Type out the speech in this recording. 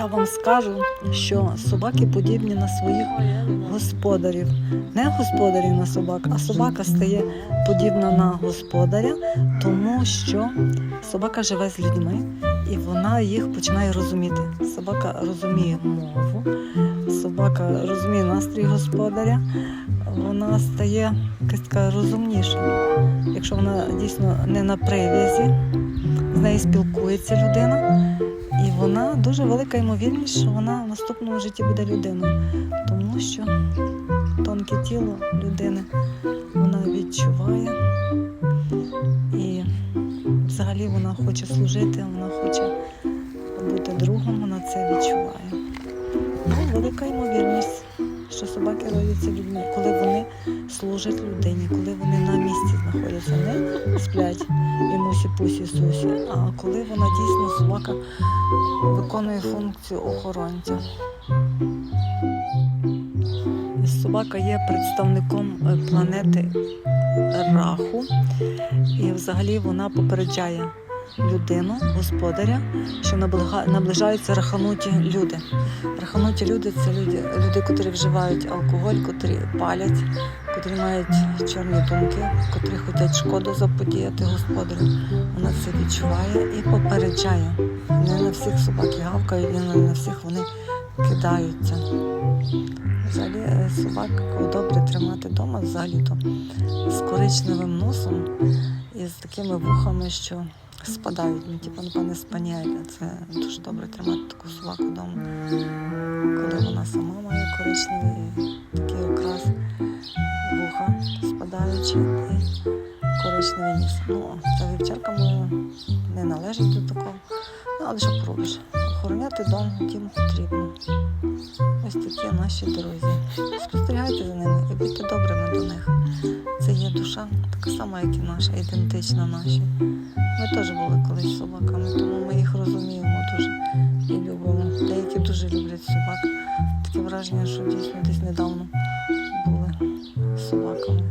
Я вам скажу, що собаки подібні на своїх господарів. Не господарів на собак, а собака стає подібна на господаря, тому що собака живе з людьми і вона їх починає розуміти. Собака розуміє мову, собака розуміє настрій господаря, вона стає якась така розумніша. Якщо вона дійсно не на прив'язі, з нею спілкується людина. І вона дуже велика ймовірність, що вона в наступному житті буде людиною, тому що тонке тіло людини вона відчуває і взагалі вона хоче служити, вона хоче бути другом, вона це відчуває. Ну, велика ймовірність, що собаки родяться людьми, коли вони служать людині, коли вони на місці знаходяться, не сплять і мусі пусі сусі, а коли вона дійсно собака виконує функцію охоронця. Собака є представником е, планети Раху, і взагалі вона попереджає людину, господаря, що наближаються рахануті люди. Рахануті люди це люди, люди, котрі вживають алкоголь, котрі палять, котрі мають чорні думки, котрі хочуть шкоду заподіяти господарю. Вона це відчуває і попереджає. Не на всіх собаки гавкають, не на всіх вони кидаються. Взагалі е, собак добре тримати вдома взагалі-то з коричневим носом і з такими вухами, що спадають. Ну, типу, напевне, спаніеля. Це дуже добре тримати таку собаку вдома. Коли вона сама має коричневий такий окрас вуха спадаючи і коричневий ніс. Ну, та вівчарка моя не належить до такого. Ну, але що поробиш? Охороняти дом дім потрібно. Ось такі наші друзі. Спостерігайте за ними і будьте добрими до них. Це є душа, така сама, як і наша, ідентична нашій. Ми теж були колись собаками, тому ми їх розуміємо дуже і любимо. Деякі дуже люблять собак. Таке враження, що дійсно десь недавно були собаками.